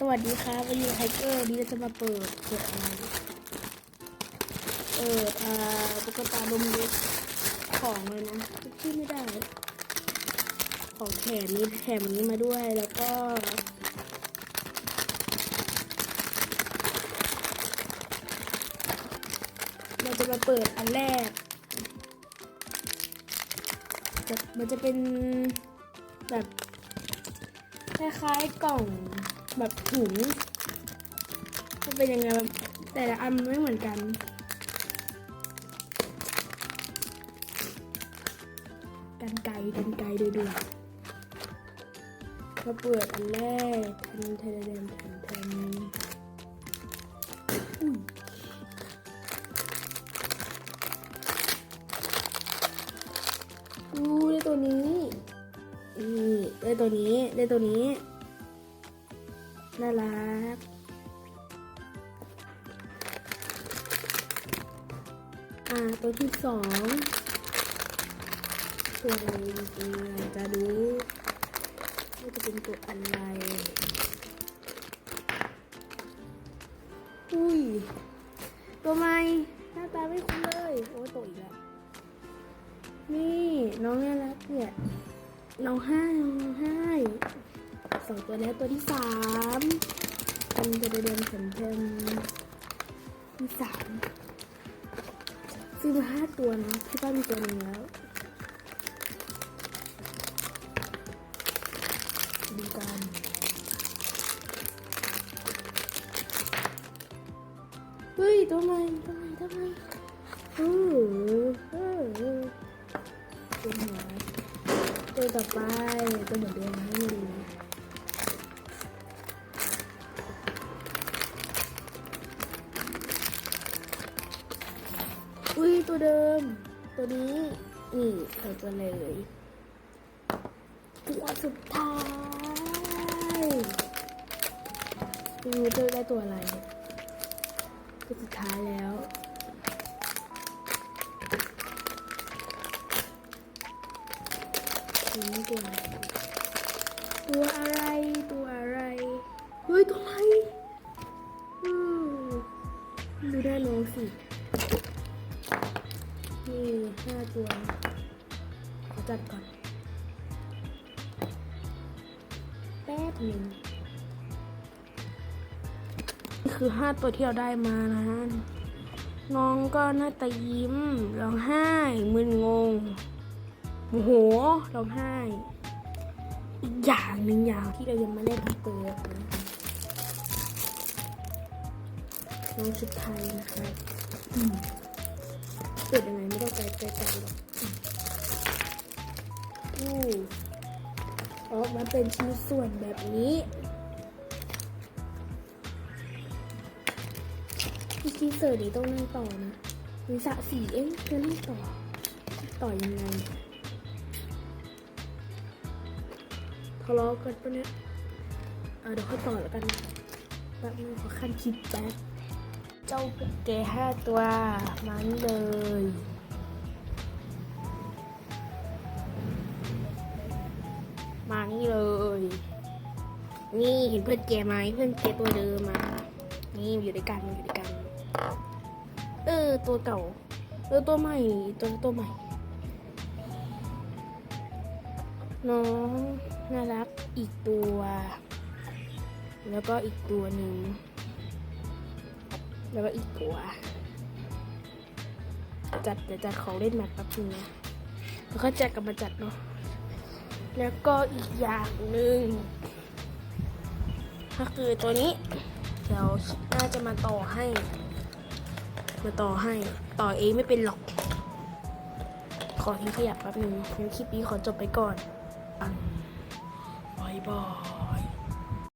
สวัสดีครับวันนี้ไทเกอร์นี้เราจะมาเปิดเปิดอะไรเปิดอ่าตุ๊กตาลมลุกของเลยนะชื่อไม่ได้ ของแถมนี้แถมนนี้มาด้วยแล้วก็เราจะมาเปิดอันแรกจะมันจะเป็นแบบคล้ายๆกล่อง แบบถุงมันเป็นยังไงแบบแต่ละอันไม่เหมือนกัน กันไกกันไกดูดูมาเปิดอันแรกทันเทเลเดนทันเทนอุ้ยอู้ได้ตัวนี้นี่ได้ตัวนี้ ได้ตัวนี้ น่ารัก อ่า ตัวที่สองตัวอะไรตัวอะไรจะดูว่าจะเป็นตัวอะไร อุ้ย ตัวใหม่ หน้าตาไม่คุ้นเลย โอ้ยตัวอีกแล้ว นี่ น้องน่ารักเนี่ยเราให้เราให้ สองตัวแล้วตัวที่สามอันจะเดินเข็มเทมที่สามซื้อมาห้าตัวนะที่บ้านมีตัวนึงแล้วดูกันเฮ้ยตัวใหม่ตัวใหม่ตัวใหม่เออเออตัวหัวตัวต่อไปตัวเหมือนเดิมให้มา เดิม ตัวนี้นี่ใส่ตัวเลยตัวสุดท้ายไม่รู้จะได้ตัวอะไรตัวสุดท้ายแล้วนี่ตัวอะไรตัวอะไรตัวอะไรเฮ้ยตัวอะไรอืมดูได้น้องสิ ห้าตัวขอจัดก่อน แป๊บหนึ่งนี่คือห้าตัวที่เราได้มานะน้องก็หน้าตายิ้มร้องไห้ มึนงงโอ้โหร้องไห้ อีกอย่างหนึ่งอย่างที่เรายังไม่ได้เปิดนะน้องชุดไทยนะคะ เปิดยังไงไม่ต้องไกลไกลไกลหรอกอู้ออกมาเป็นชิ้นส่วนแบบนี้ที่ชิ้นเสิร์ตนี้ต้องนั่งต่อนะมีสระสีเอ๊ะจะนั่งต่อ ต่อยังไงทะเลาะกันปะเนี่ยเดี๋ยวค่อยต่อแล้วกันแป๊บนึงขอขั้นคลิปแป๊บ เจ้าตุ๊กแกห้าตัวมานี่เลยมานี่เลย นี่เห็นเพื่อนแกไหมเพื่อนแกตัวเดิมมานี่อยู่ด้วยกันอยู่ด้วยกัน เออตัวเก่า เออตัวใหม่ตัวตัวใหม่ น้องน่ารักอีกตัว แล้วก็อีกตัวหนึ่ง แล้วก็อีกตัวจัดเดี๋ยวจัดของเล่นมาแป๊บนึงนะแล้วก็แจกกลับมาจัดเนาะแล้วก็อีกอย่างหนึ่งก็คือตัวนี้ เดี๋ยวน่าจะมาต่อให้ มาต่อให้ต่อเองไม่เป็นหรอก ขอทิ้งขยะแป๊บนึงงั้นคลิปนี้ขอจบไปก่อนบายบาย